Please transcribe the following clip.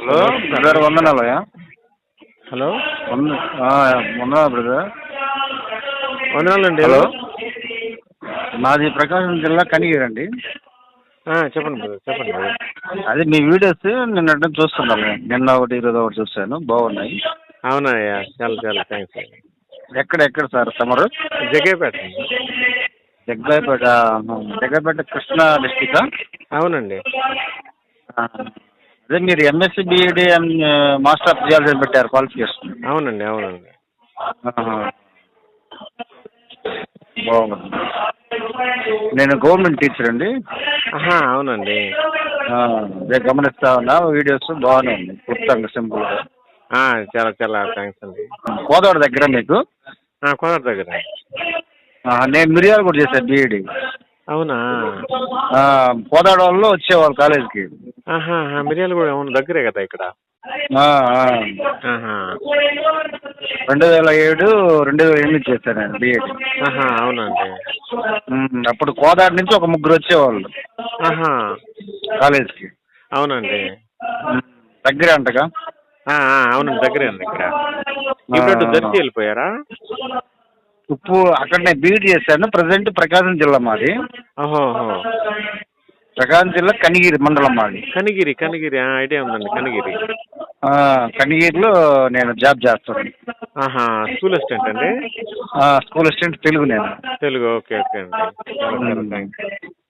Hello brother వందనాలయ్యా. Hello. వంద వందనా brother. వందనాలండి. హలో. మాది ప్రకాశం జిల్లా కనిగిరి అండి. ఆ, చెప్పండి బ్రదర్ చెప్పండి బ్రదర్. అదే మీ వీడియోస్ నిన్న చూస్తున్నాను నిన్న ఒకటి ఈరోజు ఒకటి చూశాను. బాగున్నాయి. అవునా అయ్యా చాలా చాలా థ్యాంక్స్. ఎక్కడ ఎక్కడ సార్? తమరు? జగ్గేపేట. జగ్గాయపేట జగ్గాయపేట కృష్ణా డిస్టికా అవునండి. అదే మీరు MSc BEd master of geology పెట్టారు క్వాలిఫికేషన్ అవునండి అవునండి. బాగుంది. నేను గవర్నమెంట్ టీచర్ అండి. అవునండి. అదే గమనిస్తా ఉన్నా వీడియోస్ బాగానే ఉంది పూర్తంగా సింపుల్గా చాలా చాలా థ్యాంక్స్ అండి. కోదాడ దగ్గర మీకు? కోదాడ దగ్గర. నేను మిరియాలు కూడా చేశాను బీఈడి అవునా? కోదాడ వాళ్ళు వచ్చేవాళ్ళు కాలేజీకి మిరియాలు కూడా అవును దగ్గరే కదా ఇక్కడ? రెండు వేల ఏడు రెండు వేల ఎనిమిది చేశాను నేను అవునండి. అప్పుడు కోదాడ నుంచి ఒక ముగ్గురు వచ్చేవాళ్ళు. కాలేజీకి. అవునండి. దగ్గరే అంటగా? అవునండి దగ్గరే అండి ఇక్కడ. ఇప్పుడు దర్శి వెళ్ళిపోయారా? ఉప్పు అక్కడ నేను బీఈడి చేశాను. ప్రజెంట్ ప్రకాశం జిల్లా మాది. ప్రకాశం జిల్లా కనిగిరి మండలం మాది. కనిగిరి కనిగిరి ఐడియా ఉందండి కనిగిరి. కనిగిరిలో నేను జాబ్ చేస్తాను. ఆహా స్కూల్ అసిస్టెంట్ అండి? స్కూల్ అసిస్టెంట్ తెలుగు నేను. తెలుగు ఓకే ఓకే అండి.